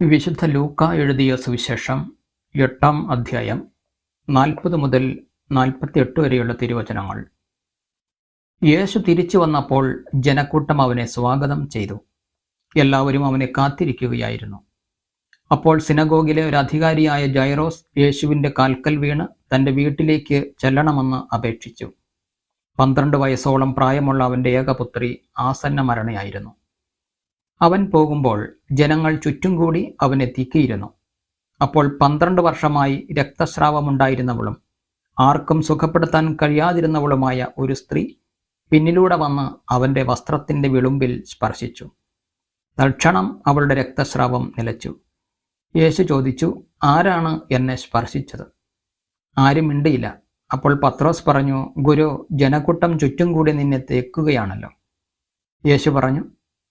വിശുദ്ധ ലൂക്ക എഴുതിയ സുവിശേഷം എട്ടാം അധ്യായം നാൽപ്പത് മുതൽ നാൽപ്പത്തിയെട്ട് വരെയുള്ള തിരുവചനങ്ങൾ. യേശു തിരിച്ചു വന്നപ്പോൾ ജനക്കൂട്ടം അവനെ സ്വാഗതം ചെയ്തു. എല്ലാവരും അവനെ കാത്തിരിക്കുകയായിരുന്നു. അപ്പോൾ സിനഗോഗിലെ ഒരു അധികാരിയായ ജൈറോസ് യേശുവിന്റെ കാൽക്കൽ വീണ് തന്റെ വീട്ടിലേക്ക് ചെല്ലണമെന്ന് അപേക്ഷിച്ചു. പന്ത്രണ്ട് വയസ്സോളം പ്രായമുള്ള അവന്റെ ഏകപുത്രി ആസന്ന മരണയായിരുന്നു അവൻ പോകുമ്പോൾ ജനങ്ങൾ ചുറ്റും കൂടി അവനെ തിക്കിയിരുന്നു അപ്പോൾ പന്ത്രണ്ട് വർഷമായി രക്തസ്രാവമുണ്ടായിരുന്നവളും ആർക്കും സുഖപ്പെടുത്താൻ കഴിയാതിരുന്നവളുമായ ഒരു സ്ത്രീ പിന്നിലൂടെ വന്ന് അവന്റെ വസ്ത്രത്തിന്റെ വിളുമ്പിൽ സ്പർശിച്ചു. തൽക്ഷണം അവളുടെ രക്തസ്രാവം നിലച്ചു. യേശു ചോദിച്ചു ആരാണ് എന്നെ സ്പർശിച്ചത്? ആരും മിണ്ടിയില്ല. അപ്പോൾ പത്രോസ് പറഞ്ഞു ഗുരു ജനക്കൂട്ടം ചുറ്റും കൂടി നിന്നെ തേക്കുകയാണല്ലോ. യേശു പറഞ്ഞു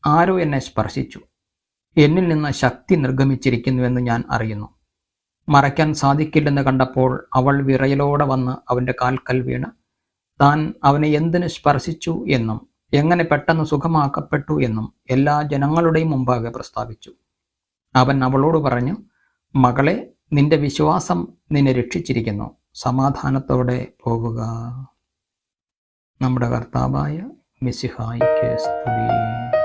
ആരോ എന്നെ സ്പർശിച്ചു. എന്നിൽ നിന്ന് ശക്തി നിർഗമിച്ചിരിക്കുന്നുവെന്ന് ഞാൻ അറിയുന്നു. മറയ്ക്കാൻ സാധിക്കില്ലെന്ന് കണ്ടപ്പോൾ അവൾ വിറയലോടെ വന്ന് അവന്റെ കാൽക്കൽ വീണ്. താൻ അവനെ എന്തിനു സ്പർശിച്ചു എന്നും എങ്ങനെ പെട്ടെന്ന് സുഖമാക്കപ്പെട്ടു എന്നും എല്ലാ ജനങ്ങളുടെയും മുമ്പാകെ പ്രസ്താവിച്ചു. അവൻ അവളോട് പറഞ്ഞു മകളെ നിന്റെ വിശ്വാസം നിന്നെ രക്ഷിച്ചിരിക്കുന്നു. സമാധാനത്തോടെ പോകുക. നമ്മുടെ കർത്താവായ മിസിഹായിക്ക് സ്തുതി.